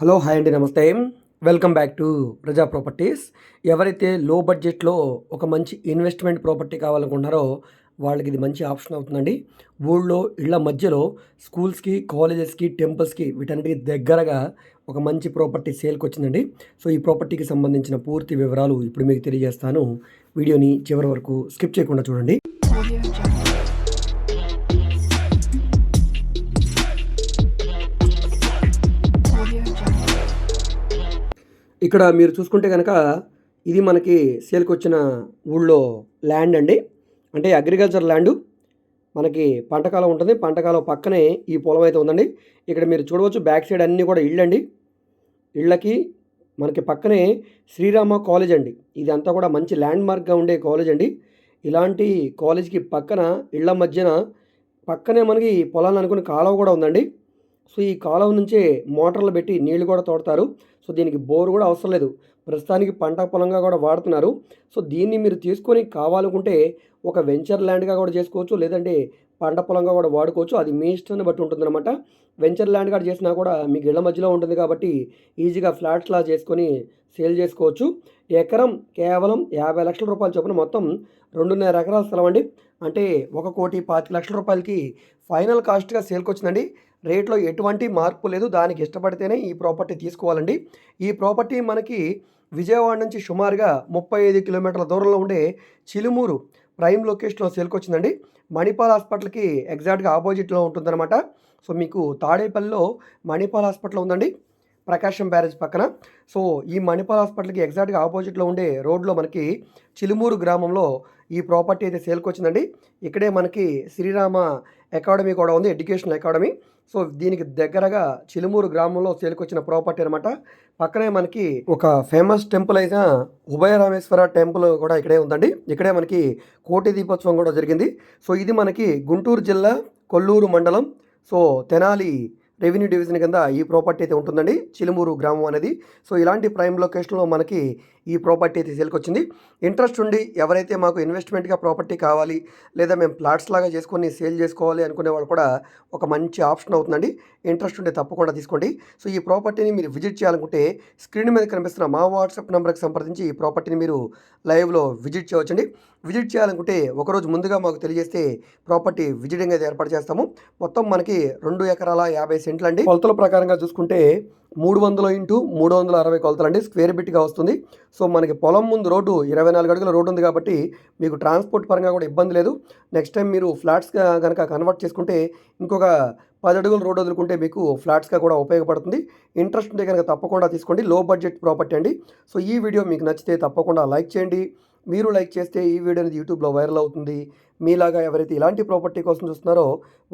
Hello hi అండి నమస్తే. Welcome back to Praja properties ఎవరైతే లో బడ్జెట్లో ఒక మంచి ఇన్వెస్ట్మెంట్ ప్రాపర్టీ కావాలనుకుంటున్నారో వాళ్ళకి ఇది మంచి ఆప్షన్ అవుతుందండి. ఊళ్ళో ఇళ్ళ మధ్యలో స్కూల్స్కి కాలేజెస్కి టెంపుల్స్కి వీటన్నిటికి దగ్గరగా ఒక మంచి ప్రాపర్టీ సేల్కి వచ్చిందండి. సో ఈ ప్రాపర్టీకి సంబంధించిన పూర్తి వివరాలు ఇప్పుడు మీకు తెలియజేస్తాను. వీడియోని చివరి వరకు స్కిప్ చేయకుండా చూడండి. ఇక్కడ మీరు చూసుకుంటే కనుక ఇది మనకి సేల్కి వచ్చిన ఊళ్ళో ల్యాండ్ అండి. అంటే అగ్రికల్చర్ ల్యాండ్. మనకి పంటకాలం ఉంటుంది. పంటకాలం పక్కనే ఈ పొలం అయితే ఉందండి. ఇక్కడ మీరు చూడవచ్చు బ్యాక్ సైడ్ అన్నీ కూడా ఇళ్ళు అండి ఇళ్ళకి మనకి పక్కనే శ్రీరామ కాలేజ్ అండి. ఇది అంతా కూడా మంచి ల్యాండ్ మార్క్గా ఉండే కాలేజ్ అండి. ఇలాంటి కాలేజ్కి పక్కన ఇళ్ళ మధ్యన పక్కనే మనకి పొలాన్ని అనుకుని కాలువ కూడా ఉందండి. సో ఈ కాలం నుంచే మోటార్లు పెట్టి నీళ్ళు కూడా తోడతారు. సో దీనికి బోర్ కూడా అవసరం లేదు. ప్రస్తుతానికి పంట పొలంగా కూడా వాడుతున్నారు. సో దీన్ని మీరు తీసుకొని కావాలనుకుంటే ఒక వెంచర్ ల్యాండ్గా కూడా చేసుకోవచ్చు లేదంటే పంట పొలంగా కూడా వాడుకోవచ్చు. అది మీ ఇష్టాన్ని బట్టి ఉంటుందన్నమాట. వెంచర్ ల్యాండ్ కూడా చేసినా కూడా మీకు ఇళ్ళ మధ్యలో ఉంటుంది కాబట్టి ఈజీగా ఫ్లాట్స్లా చేసుకొని సేల్ చేసుకోవచ్చు. ఎకరం కేవలం యాభై లక్షల రూపాయల చొప్పున మొత్తం రెండున్నర ఎకరాల స్థలం అండి. అంటే ఒక కోటి పాతి లక్షల రూపాయలకి ఫైనల్ కాస్ట్గా సేల్కి వచ్చిందండి రేట్లో ఎటువంటి మార్పు లేదు. దానికి ఇష్టపడితేనే ఈ ప్రాపర్టీ తీసుకోవాలండి. ఈ ప్రాపర్టీ మనకి విజయవాడ నుంచి సుమారుగా ముప్పై ఐదు కిలోమీటర్ల దూరంలో ఉండే చిలుమూరు ప్రైమ్ లొకేషన్లో సేల్కి వచ్చిందండి మణిపాల్ హాస్పిటల్కి ఎగ్జాక్ట్గా ఆపోజిట్లో ఉంటుందన్నమాట. సో మీకు తాడేపల్లిలో మణిపాల్ హాస్పిటల్ ఉందండి. ప్రకాశం బ్యారేజ్ పక్కన. సో ఈ మణిపాల్ హాస్పిటల్కి ఎగ్జాక్ట్గా ఆపోజిట్లో ఉండే రోడ్లో మనకి చిలుమూరు గ్రామంలో ఈ ప్రాపర్టీ అయితే సేల్కి వచ్చిందండి ఇక్కడే మనకి శ్రీరామ అకాడమీ కూడా ఉంది ఎడ్యుకేషనల్ అకాడమీ. సో దీనికి దగ్గరగా చిలుమూరు గ్రామంలో సేల్కొచ్చిన ప్రాపర్టీ అనమాట పక్కనే మనకి ఒక ఫేమస్ టెంపుల్ అయిన ఉభయ రామేశ్వర టెంపుల్ కూడా ఇక్కడే ఉందండి. ఇక్కడే మనకి కోటి దీపోత్సవం కూడా జరిగింది. సో ఇది మనకి గుంటూరు జిల్లా కొల్లూరు మండలం. సో తెనాలి రెవెన్యూ డివిజన్ కింద ఈ ప్రాపర్టీ అయితే ఉంటుందండి. చిలుమూరు గ్రామం అనేది. సో ఇలాంటి ప్రైమ్ లొకేషన్లో మనకి ఈ ప్రాపర్టీ అయితే సేల్కి వచ్చింది ఇంట్రెస్ట్ ఉండి ఎవరైతే మాకు ఇన్వెస్ట్మెంట్గా ప్రాపర్టీ కావాలి లేదా మేము ప్లాట్స్ లాగా చేసుకొని సేల్ చేసుకోవాలి అనుకునే వాళ్ళు కూడా ఒక మంచి ఆప్షన్ అవుతుందండి. ఇంట్రెస్ట్ ఉంటే తప్పకుండా తీసుకోండి. సో ఈ ప్రాపర్టీని మీరు విజిట్ చేయాలనుకుంటే స్క్రీన్ మీద కనిపిస్తున్న మా వాట్సాప్ నెంబర్కి సంప్రదించి ఈ ప్రాపర్టీని మీరు లైవ్లో విజిట్ చేయవచ్చండి. విజిట్ చేయాలనుకుంటే ఒకరోజు ముందుగా మాకు తెలియజేస్తే ప్రాపర్టీ విజిటింగ్ అయితే ఏర్పాటు చేస్తాము. మొత్తం మనకి రెండు ఎకరాల యాభై సెంట్లు అండి కొలతల ప్రకారంగా చూసుకుంటే మూడు వందల ఇంటూ మూడు వందల అరవై కొలతలు అండి స్క్వేర్ బిట్గా వస్తుంది. సో మనకి పొలం ముందు రోడ్డు ఇరవై నాలుగు అడుగుల రోడ్డు ఉంది కాబట్టి మీకు ట్రాన్స్పోర్ట్ పరంగా కూడా ఇబ్బంది లేదు. నెక్స్ట్ టైం మీరు ఫ్లాట్స్గా కనుక కన్వర్ట్ చేసుకుంటే ఇంకొక పది అడుగుల రోడ్డు వదులుకుంటే మీకు ఫ్లాట్స్గా కూడా ఉపయోగపడుతుంది. ఇంట్రెస్ట్ ఉంటే కనుక తప్పకుండా తీసుకోండి. లో బడ్జెట్ ప్రాపర్టీ అండి. సో ఈ వీడియో మీకు నచ్చితే తప్పకుండా లైక్ చేయండి. మీరు లైక్ చేస్తే ఈ వీడియో అనేది యూట్యూబ్లో వైరల్ అవుతుంది. మీలాగా ఎవరైతే ఇలాంటి ప్రాపర్టీ కోసం చూస్తున్నారో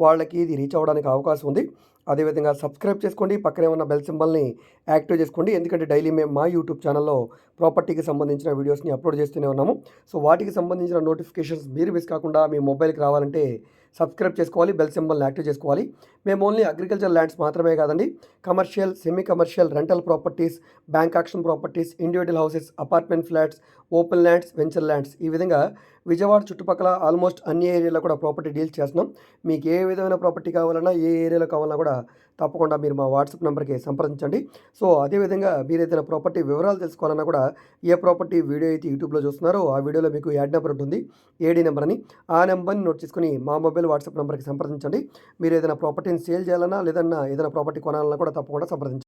వాళ్ళకి ఇది రీచ్ అవ్వడానికి అవకాశం ఉంది. అదేవిధంగా సబ్స్క్రైబ్ చేసుకోండి. పక్కనే ఉన్న బెల్ సింబల్ని యాక్టివ్ చేసుకోండి. ఎందుకంటే డైలీ మేము మా యూట్యూబ్ ఛానల్లో ప్రాపర్టీకి సంబంధించిన వీడియోస్ని అప్లోడ్ చేస్తూనే ఉన్నాము. సో వాటికి సంబంధించిన నోటిఫికేషన్స్ మీరు మిస్ కాకుండా మీ మొబైల్కి రావాలంటే సబ్స్క్రైబ్ చేసుకోవాలి. బెల్ సింబల్ని యాక్టివ్ చేసుకోవాలి. మేము ఓన్లీ అగ్రికల్చర్ ల్యాండ్స్ మాత్రమే కాదండి. Commercial semi commercial rental properties bank auction properties individual houses apartment flats open lands venture lands ఈ విధంగా విజయవాడ చుట్టుపక్కల ఆల్మోస్ట్ అన్ని ఏరియాలో కూడా ప్రాపర్టీ డీల్స్ చేస్తున్నాం. మీకు ఏ విధమైన ప్రాపర్టీ కావాలన్నా ఏ ఏరియాలో కావాలన్నా కూడా తప్పకుండా మీరు మా వాట్సాప్ నెంబర్కి సంప్రదించండి. సో అదేవిధంగా మీరు ఏదైనా ప్రాపర్టీ వివరాలు తెలుసుకోవాలన్నా కూడా ఏ ప్రాపర్టీ వీడియో అయితే యూట్యూబ్లో చూస్తున్నారో ఆ వీడియోలో మీకు యాడ్ నెంబర్ ఉంటుంది. ఏడీ నెంబర్ అని. ఆ నెంబర్ని నోట్ చేసుకుని మా మొబైల్ వాట్సాప్ నెంబర్కి సంప్రదించండి. మీరు ఏదైనా ప్రాపర్టీని సేల్ చేయాలన్నా లేదన్నా ఏదైనా ప్రాపర్టీ కొనాలన్నా కూడా తప్పకుండా సంప్రదించండి.